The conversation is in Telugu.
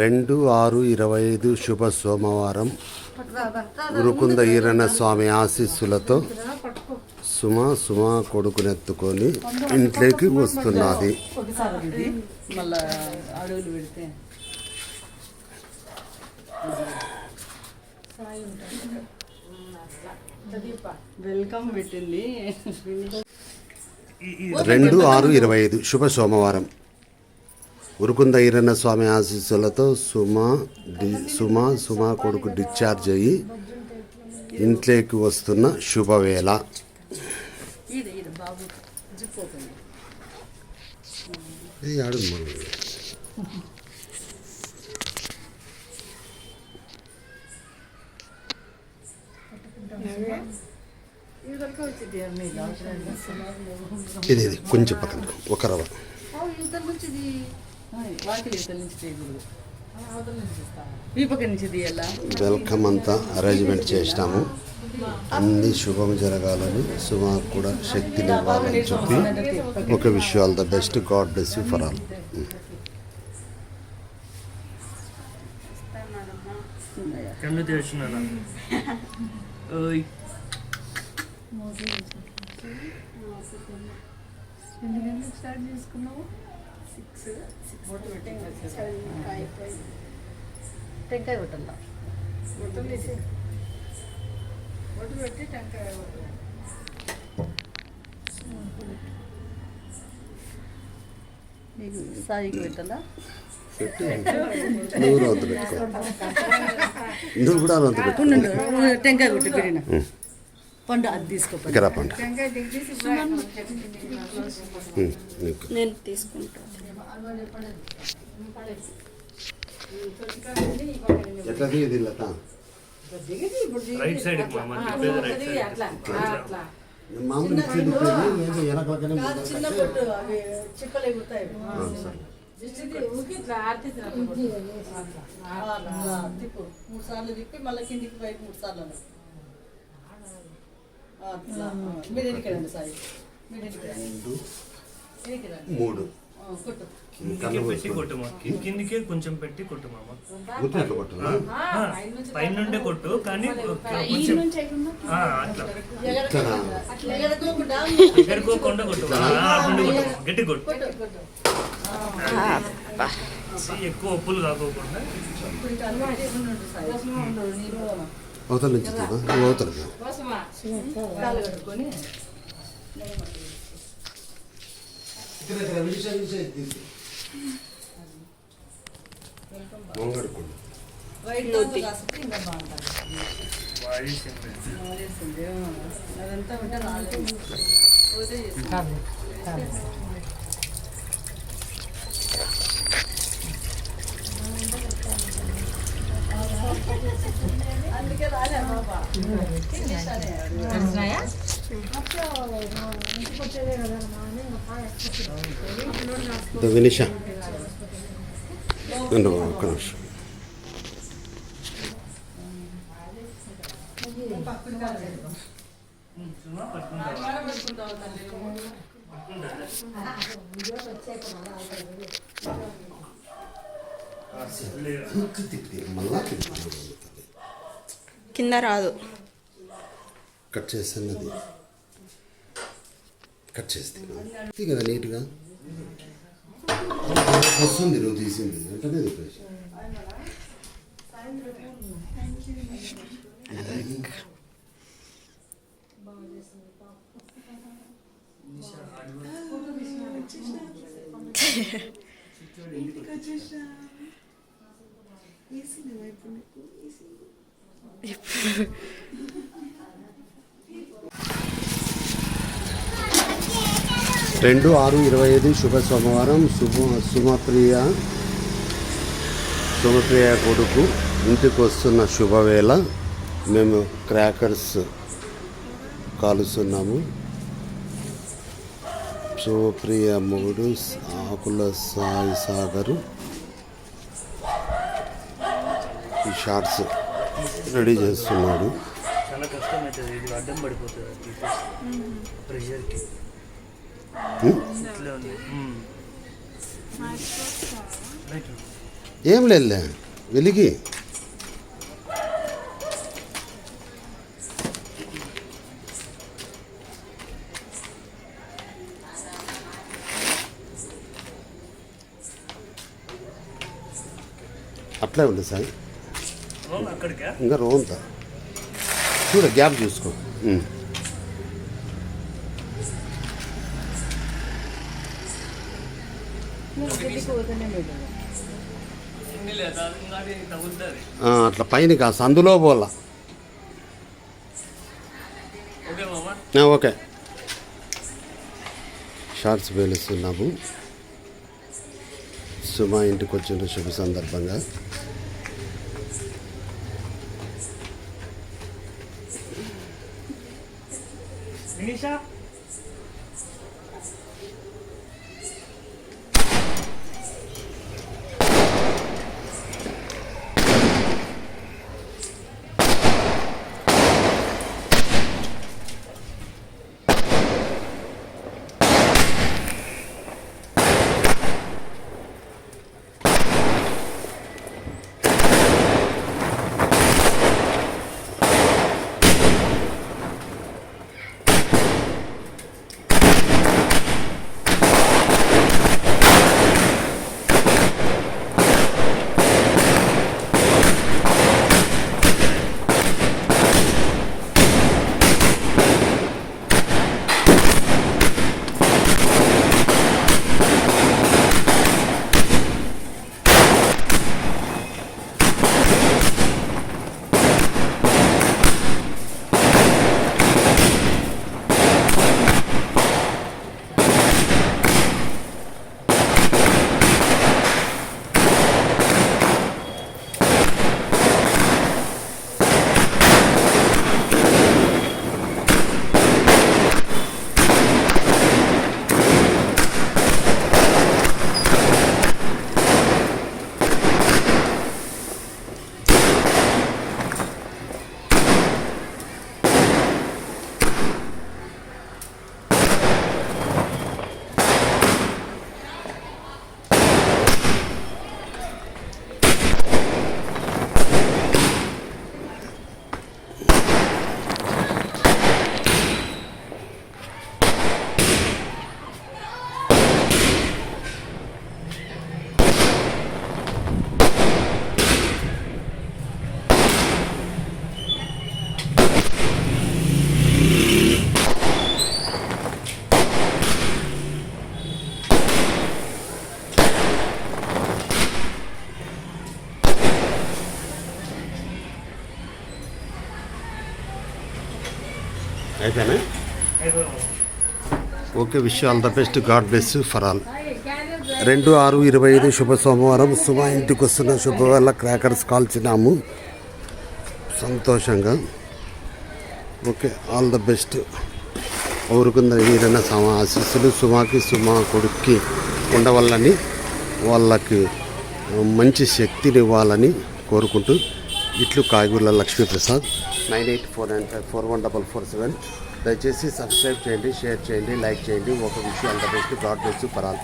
రెండు ఆరు ఇరవై ఐదు శుభ సోమవారం. గురుకుంద ఈరణ స్వామి ఆశీస్సులతో సుమ సుమ కొడుకునెత్తుకొని ఇంట్లోకి వస్తున్నది. వెల్కమ్ పెట్టింది. రెండు ఆరు ఇరవై ఐదు శుభ సోమవారం. ఉరుకుంద ఈరన్న స్వామి ఆశీస్సులతో సుమ డి సుమ సుమ కొడుకు డిశ్చార్జ్ అయ్యి ఇంట్లోకి వస్తున్న శుభవేళ. ఇది ఇది కొంచెం పక్కన. ఒక రవ వాకిలి ఇతల నుంచి చేయకూడదు ఈ పక్క నుంచి తీయాలా వెల్కమ్ అంతా అరేంజ్మెంట్ చేసినాము. అన్ని శుభం జరగాలని సుమాకు కూడా శక్తిని ఇవ్వాలని చెప్పి ఒక wish all the best God bless you for all కన్ను తెరుచున్నాను ఓయ్ టెంకాయ కొట్టాల నీకు సాయికి పెట్టాలా నువ్వు రౌతు పెట్టుకో నువ్వు కూడా రౌతు పెట్టుకో ఉండు, ఉండు. టెంకాయ కొట్టి పెరిగిన పండు అది తీసుకో ఇక్కడ నీకు. నేను తీసుకుంటాను ఎట్లా తీయది లత? రైట్ సైడ్ మామూలు అవి చిక్కలు తిప్పు. మూడు సార్లు తిప్పి మళ్ళీ కిందికి పైకి మూడు సార్లు మీరు ఎన్నికడండి సాయి మీరు ఎన్నికడండి రెండు. ఎన్నికడండి మూడు. కొట్టు. కిందికే పెట్టి కొట్టు మా కిందికే కొంచెం పెట్టి కొట్టు మామ. పైనుండే కొట్టు కానీ కొంచెం అట్లా? ఎగరకోకుండా కొట్టు గట్టి కొట్టు. ఎక్కువ ఉప్పులు కాకోకుండా అవతల నుంచి అవతల కట్టుకొని వైట్ అదంతా ఉంటే రాలేదు వినిషా ఒక్క నిమిషం? మళ్ళా తిప్పి. కింద రాదు. కట్ చేస్తున్నది. కట్ చేస్తే. కదా నీట్గా? వస్తుంది నువ్వు తీసింది. వెంటనే చెప్పేసి రెండు ఆరు ఇరవై ఐదు శుభ సోమవారం శుభ సుమప్రియ సుమప్రియ కొడుకు ఇంటికి వస్తున్న శుభవేళ. మేము క్రాకర్స్ కాలుస్తున్నాము. సుమప్రియ మొగుడు ఆకుల సాయి సాగరు. ఈ షార్ట్స్. రెడీ చేస్తున్నాడు. చాలా కష్టం అవుతుంది ఇది అడ్డం పడిపోతుంది ప్రెషర్కి? ఇట్లా ఉంది. ఏం లేదులే. వెలిగి. అట్లే ఉంది సార్. ఇంకా రోంత చూడ గ్యాప్ చూసుకో. అట్లా పైన కాస్త అందులో పోలా. ఓకే షార్ట్స్ పేలుస్తున్నాము సుమా ఇంటికి వచ్చిన శుభ సందర్భంగా. వినీషా అయిపోయినా okay wish all the best. God bless for all. రెండు ఆరు ఇరవై ఐదు శుభ సోమవారం. సుమా ఇంటికి వస్తున్న శుభవేళ క్రాకర్స్ కాల్చినాము సంతోషంగా. Okay all the best. Urukunda Veeranna సమ ఆశీస్సులు సుమాకి సుమా కొడుక్కి ఉండవల్లని వాళ్ళకి మంచి శక్తిని ఇవ్వాలని కోరుకుంటూ ఇట్లు కాయగూరల Lakshmiprasad. Nine eight four nine five four one double four seven. దయచేసి సబ్స్క్రైబ్ చేయండి షేర్ చేయండి లైక్ చేయండి. ఒక విషయం అంత బెస్ట్. God best పరాల్